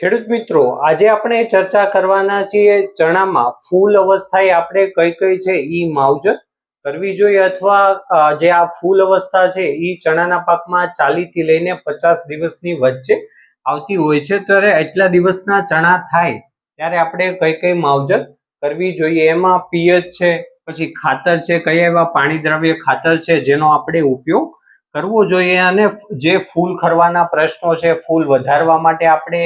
ખેડૂત મિત્રો, આજે આપણે ચર્ચા કરવાના છીએ ચણામાં ફૂલ અવસ્થાએ આપણે કઈ કઈ છે ઈ માવજત કરવી જોઈએ અથવા જે આ ફૂલ અવસ્થા છે ઈ ચણાના પાકમાં ચાલીથી લઈને પચાસ દિવસની વચ્ચે આવતી હોય છે. ત્યારે એટલા દિવસના ચણા થાય ત્યારે આપણે કઈ કઈ માવજત કરવી જોઈએ? એમાં પિયત છે, પછી ખાતર છે, કયા એવા પાણી દ્રવ્ય ખાતર છે જેનો આપણે ઉપયોગ કરવો જોઈએ અને જે ફૂલ ખરવાના પ્રશ્નો છે, ફૂલ વધારવા માટે આપણે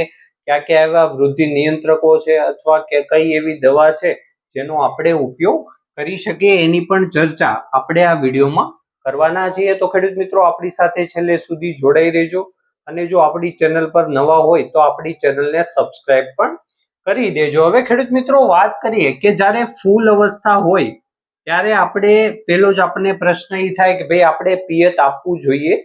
ક્યાં કયા એવા વૃદ્ધિ નિયંત્રકો છે અથવા કે કઈ એવી દવા છે જેનો આપણે ઉપયોગ કરી શકીએ એની પણ ચર્ચા આપણે આ વિડીયોમાં કરવાના છીએ. તો ખેડૂત મિત્રો, આપણી સાથે છેલ્લે સુધી જોડાઈ રહેજો અને જો આપણી ચેનલ પર નવા હોય તો આપણી ચેનલને સબસ્ક્રાઇબ પણ કરી દેજો. હવે ખેડૂત મિત્રો, વાત કરીએ કે જ્યારે ફૂલ અવસ્થા હોય ત્યારે આપણે, પેલો જ આપણને પ્રશ્ન એ થાય કે ભાઈ આપણે પિયત આપવું જોઈએ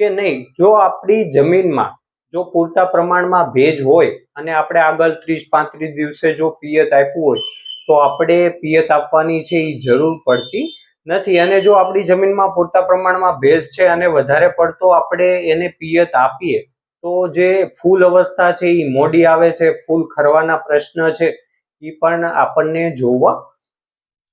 કે નહીં? જો આપણી જમીનમાં જો પૂરતા પ્રમાણમાં ભેજ હોય અને આપણે આગળ ત્રીસ પાંત્રીસ દિવસે જો પિયત આપ્યું હોય, તો આપણે પિયત આપવાની છે એ જરૂર પડતી નથી. અને જો આપણી જમીનમાં પૂરતા પ્રમાણમાં ભેજ છે અને વધારે પડતો આપણે એને પિયત આપીએ, તો જે ફૂલ અવસ્થા છે એ મોડી આવે છે, ફૂલ ખરવાના પ્રશ્ન છે એ પણ આપણને જોવા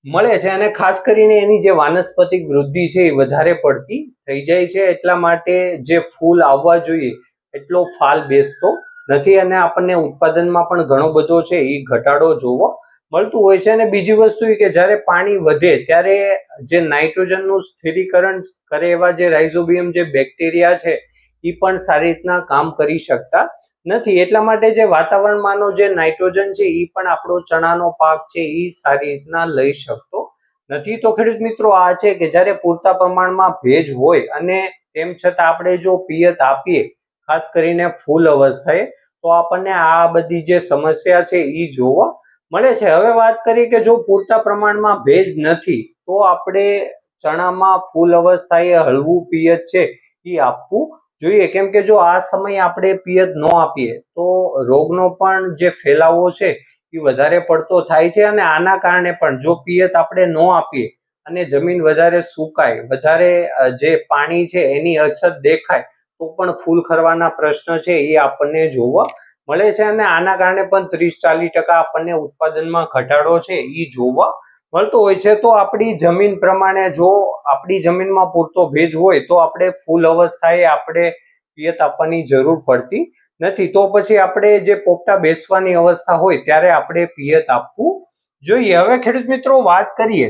મળે છે. અને ખાસ કરીને એની જે વાનસ્પતિક વૃદ્ધિ છે એ વધારે પડતી થઈ જાય છે. એટલા માટે જે ફૂલ આવવા જોઈએ એટલો ફાલ બેસતો નથી અને આપણને ઉત્પાદનમાં પણ ઘણો બધો છે એ ઘટાડો જોવો મળતું હોય છે. અને બીજી વસ્તુ એ કે જ્યારે પાણી વધે ત્યારે જે નાઇટ્રોજનનું સ્થિરીકરણ કરે એવા જે રાઇઝોબિયમ જે બેક્ટેરિયા છે એ પણ સારી રીતના કામ કરી શકતા નથી. એટલા માટે જે વાતાવરણમાંનો જે નાઇટ્રોજન છે એ પણ આપણો ચણાનો પાક છે એ સારી રીતના લઈ શકતો નથી. તો ખેડૂત મિત્રો આ છે કે જ્યારે પૂરતા પ્રમાણમાં ભેજ હોય અને તેમ છતાં આપણે જો પિયત આપીએ ખાસ કરીને ફૂલ અવસ્થાએ તો આપણને આ બધી જે સમસ્યા છે એ જોવા મળે છે. હવે વાત કરીએ કે જો પૂરતા પ્રમાણમાં ભેજ નથી, તો આપણે ચણામાં ફૂલ અવસ્થાએ હળવું પિયત છે એ આપવું જોઈએ. કેમ કે જો આ સમયે આપણે પિયત ન આપીએ, તો રોગનો પણ જે ફેલાવો છે, એ વધારે પડતો થાય છે અને આના કારણે પણ જો પિયત આપણે ન આપીએ અને જમીન વધારે સુકાય, વધારે જે પાણી છે, એની અછત દેખાય તો પણ ફૂલ ખરવાના પ્રશ્ન છે, એ આપણને જોવા મળે છે અને આના કારણે પણ ત્રીસ ચાલીસ ટકા આપણને ઉત્પાદનમાં ઘટાડો છે એ જોવા મળતો હોય છે. તો આપણી જમીન પ્રમાણે જો આપણી જમીનમાં પૂરતો ભેજ હોય, તો આપણે ફૂલ અવસ્થાએ આપણે પિયત આપવાની જરૂર પડતી નથી. તો પછી આપણે જે પોપટા બેસવાની અવસ્થા હોય, ત્યારે આપણે પિયત આપવું જોઈએ. હવે ખેડૂત મિત્રો વાત કરીએ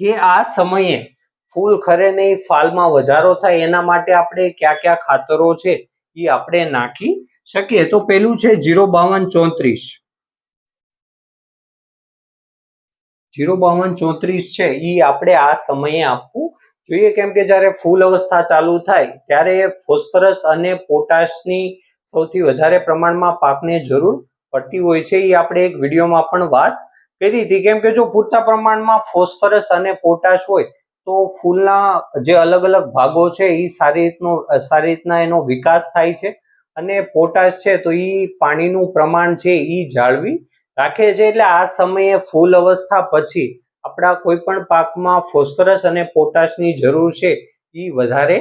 કે આ સમયે ફૂલ ખરે નહીં, ફાલમાં વધારો થાય, એના માટે આપણે કયા કયા ખાતરો છે એ આપણે નાખી શકીએ. તો પેલું છે જીરો બાવન ચોત્રીસ. જીરો બાવન ચોત્રીસ છે એ આપણે આ સમયે આપવું જોઈએ. કેમ કે જ્યારે ફૂલ અવસ્થા ચાલુ થાય, ત્યારે ફોસ્ફરસ અને પોટાશની સૌથી વધારે પ્રમાણમાં પાકને જરૂર પડતી હોય છે. એ આપણે એક વિડીયોમાં પણ વાત કરી હતી. કેમ કે જો પૂરતા પ્રમાણમાં ફોસ્ફરસ અને પોટાશ હોય તો ફૂલના જે અલગ અલગ ભાગો છે એ સારી રીતનો, સારી રીતના એનો વિકાસ થાય છે અને પોટાશ છે તો એ પાણીનું પ્રમાણ છે એ જાળવી રાખે છે એટલે આ સમયે ફૂલ અવસ્થા પછી આપણા કોઈ પણ પાકમાં ફોસ્ફરસ અને પોટાશની જરૂર છે એ વધારે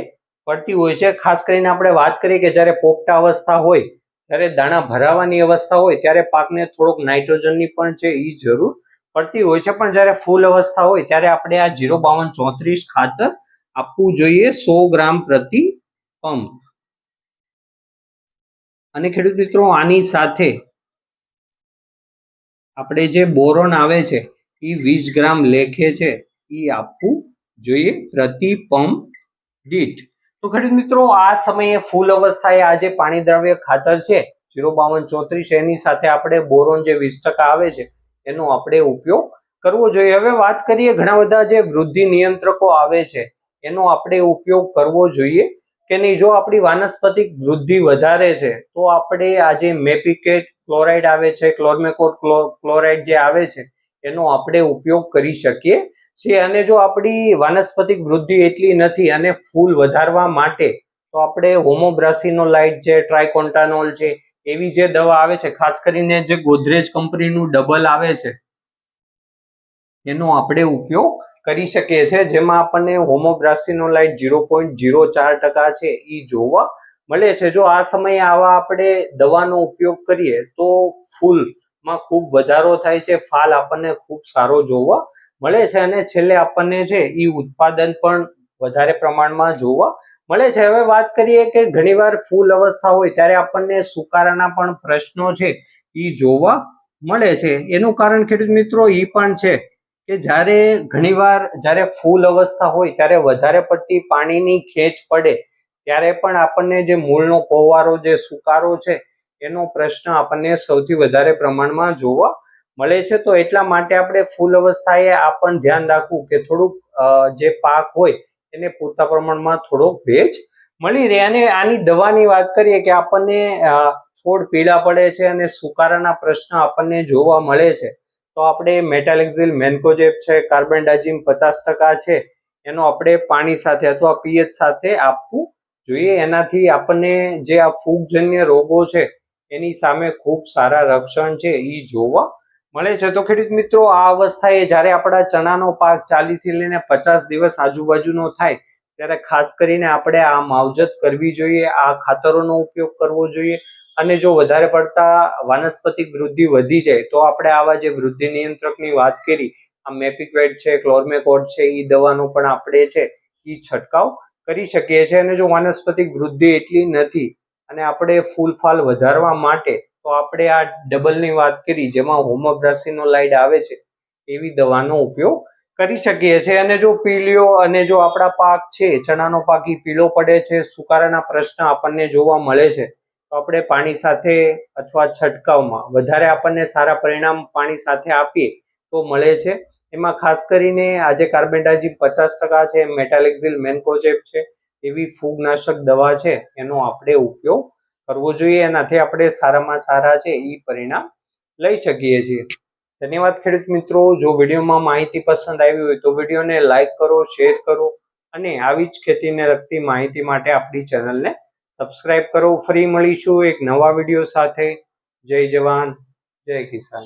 પડતી હોય છે. ખાસ કરીને આપણે વાત કરીએ કે જ્યારે પોપટા અવસ્થા હોય, ત્યારે દાણા ભરાવાની અવસ્થા હોય, ત્યારે પાકને થોડોક નાઇટ્રોજનની પણ છે એ જરૂર પડતી હોય છે, પણ જ્યારે ફૂલ અવસ્થા હોય ત્યારે આપણે આ જીરો બાવન ચોત્રીસ ખાતર આપવું જોઈએ સો ગ્રામ પ્રતિ પંપ. અને ખેડૂત મિત્રો, આની સાથે આપણે જે બોરોન આવે છે, એ વીસ ગ્રામ લેખે છે, એ આપવું જોઈએ પ્રતિ પંપ દીઠ. તો ખેડૂત મિત્રો, આ સમયે ફૂલ અવસ્થાએ આ જે પાણી દ્રવ્ય ખાતર છે, જીરો બાવન ચોત્રીસ, એની સાથે આપણે બોરોન જે વીસ ટકા આવે છે એનો આપણે ઉપયોગ કરવો જોઈએ. હવે વાત કરીએ ઘણા બધા જે વૃદ્ધિ નિયંત્રકો આવે છે, એનો આપણે ઉપયોગ કરવો જોઈએ કે નહીં? જો આપણી વાનસ્પતિક વૃદ્ધિ વધારે છે, તો આપણે આ જે મેપિકેટ ક્લોરાઇડ આવે છે, ક્લોરમેકોટ ક્લોરાઇડ જે આવે છે, એનો આપણે ઉપયોગ કરી શકીએ છીએ. અને જો આપણી વાનસ્પતિક વૃદ્ધિ એટલી નથી અને ફૂલ વધારવા માટે, તો આપણે હોમોબ્રાસિનોલાઇટ છે ટ્રાયકોન્ટાનોલ છે એવી જે દવા આવે છે, ખાસ કરીને જે ગોદરેજ કંપનીનું ડબલ આવે છે, એનો આપણે ઉપયોગ કરી શકીએ છીએ. જેમાં આપણને હોમોબ્રાસિનોલાઇટ ઝીરો પોઈન્ટ ઝીરો ચાર ટકા છે એ જોવા મળે છે. જો આ સમયે આવા આપણે દવાનો ઉપયોગ કરીએ, તો ફૂલમાં ખૂબ વધારો થાય છે, ફાલ આપણને ખૂબ સારો જોવા મળે છે. અને છેલ્લે આપણને છે એ ઉત્પાદન પણ વધારે પ્રમાણમાં જોવા મળે છે. હવે વાત કરીએ કે ઘણીવાર ફૂલ અવસ્થા હોય ત્યારે આપણને સુકારાના પણ પ્રશ્નો છે એ જોવા મળે છે. એનું કારણ ખેડૂત મિત્રો એ પણ છે કે જ્યારે ઘણીવાર જ્યારે ફૂલ અવસ્થા હોય ત્યારે વધારે પડતી પાણીની ખેંચ પડે ત્યારે પણ આપણને જે મૂળનો કોવારો, જે સુકારો છે એનો પ્રશ્ન આપણને સૌથી વધારે પ્રમાણમાં જોવા મળે છે. તો એટલા માટે આપણે ફૂલ અવસ્થાએ આ પણ ધ્યાન રાખવું કે થોડુંક જે પાક હોય એને પૂરતા પ્રમાણમાં થોડોક ભેજ મળી રહે. અને આની દવાની વાત કરીએ કે આપણને છોડ પીળા પડે છે અને સુકારાના પ્રશ્ન આપણને જોવા મળે છે. તો આપણે મેટાલેક્ઝિલ મેન્કોજેપ છે કાર્બેન્ડાઝિમ પચાસ ટકા છે, એનો આપણે પાણી સાથે અથવા પીએચ સાથે આપવું જોઈએ. એનાથી આપણને જે આ ફૂગજન્ય રોગો છે, એની સામે ખૂબ સારા રક્ષણ છે. એ જોવા મળે છે. તો ખેડૂત મિત્રો, આ અવસ્થાએ જ્યારે આપણા ચણાનો પાક ચાલીસથી લઈને પચાસ દિવસ આજુબાજુનો થાય, ત્યારે ખાસ કરીને આપણે આ માવજત કરવી જોઈએ, આ ખાતરોનો ઉપયોગ કરવો જોઈએ. અને જો વધારે પડતા વાનસ્પતિક વૃદ્ધિ વધી જાય, તો આપણે આવા જે વૃદ્ધિ નિયંત્રકની વાત કરી, આ મેપિક્વેટ છે ક્લોરમેકોટ છે એ દવાનો પણ આપણે છે એ છંટકાવ કરી શકીએ છીએ. અને જો વાનસ્પતિક વૃદ્ધિ એટલી નથી, અને આપણે ફૂલ ફાલ વધારવા માટે તો આપણે આ ડબલની વાત કરી, જેમાં હોમોબ્રાસિનોલાઇડ આવે છે, એવી દવાનો ઉપયોગ કરી શકીએ છીએ. અને જો પીળીઓ અને જો આપણા પાક છે, ચણાનો પાક એ પીળો પડે છે, સુકારાના પ્રશ્ન આપણને જોવા મળે છે, તો આપણે પાણી સાથે અથવા છંટકાવમાં વધારે આપણને સારા પરિણામ પાણી સાથે આપીએ તો મળે છે. એમાં ખાસ કરીને આજે કાર્બેન્ડાઝિમ પચાસ ટકા છે, મેટાલેક્ઝિલ મેન્કોજેબ છે, એવી ફૂગનાશક દવા છે, એનો આપણે ઉપયોગ કરવો જોઈએ. એનાથી આપણે સારામાં સારા છે એ પરિણામ લઈ શકીએ છીએ. ધન્યવાદ ખેડૂત મિત્રો. જો વિડીયોમાં માહિતી પસંદ આવી હોય તો વિડીયોને લાઇક કરો, શેર કરો અને આવી જ ખેતીને લગતી માહિતી માટે આપણી ચેનલને સબસ્ક્રાઇબ કરો. ફરી મળીશું એક નવા વીડિયો સાથે. જય જવાન. જય કિસાન.